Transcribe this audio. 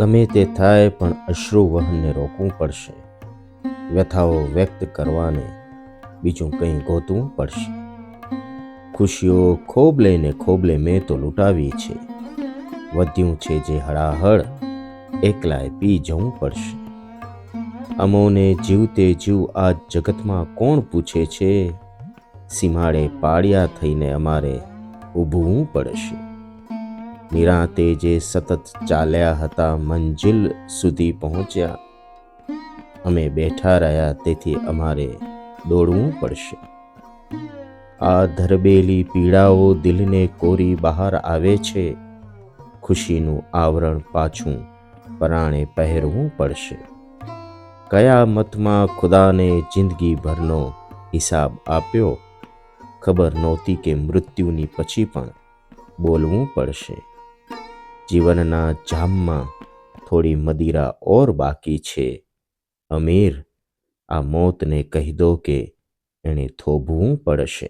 ગમે તે થાય પણ અશ્રુ વહનને રોકવું પડશે. વ્યથાઓ વ્યક્ત કરવાને બીજું કંઈ ગોતવું પડશે. ખુશીઓ ખોબલે ને ખોબલે મેં તો લૂંટાવી છે. વધ્યું છે જે હળાહળ એકલાય પી જવું પડશે. અમોને જીવતે જીવ આ જગતમાં કોણ પૂછે છે? સીમાડે પાડ્યા થઈને અમારે ઊભવું પડશે. નિરાંતે જે સતત ચાલ્યા હતા, મંજિલ સુધી પહોંચ્યા. અમે બેઠા રહ્યા, તેથી અમારે દોડવું પડશે. આ ધરબેલી પીડાઓ દિલને કોરી બહાર આવે છે. ખુશીનું આવરણ પાછું પરાણે પહેરવું પડશે. કયા મતમાં ખુદાને જિંદગીભરનો હિસાબ આપ્યો? ખબર નહોતી કે મૃત્યુની પછી પણ બોલવું પડશે. જીવનના જામમાં થોડી મદિરા ઓર બાકી છે. અમીર, આ મોતને કહી દો કે એણે થોભવું પડશે.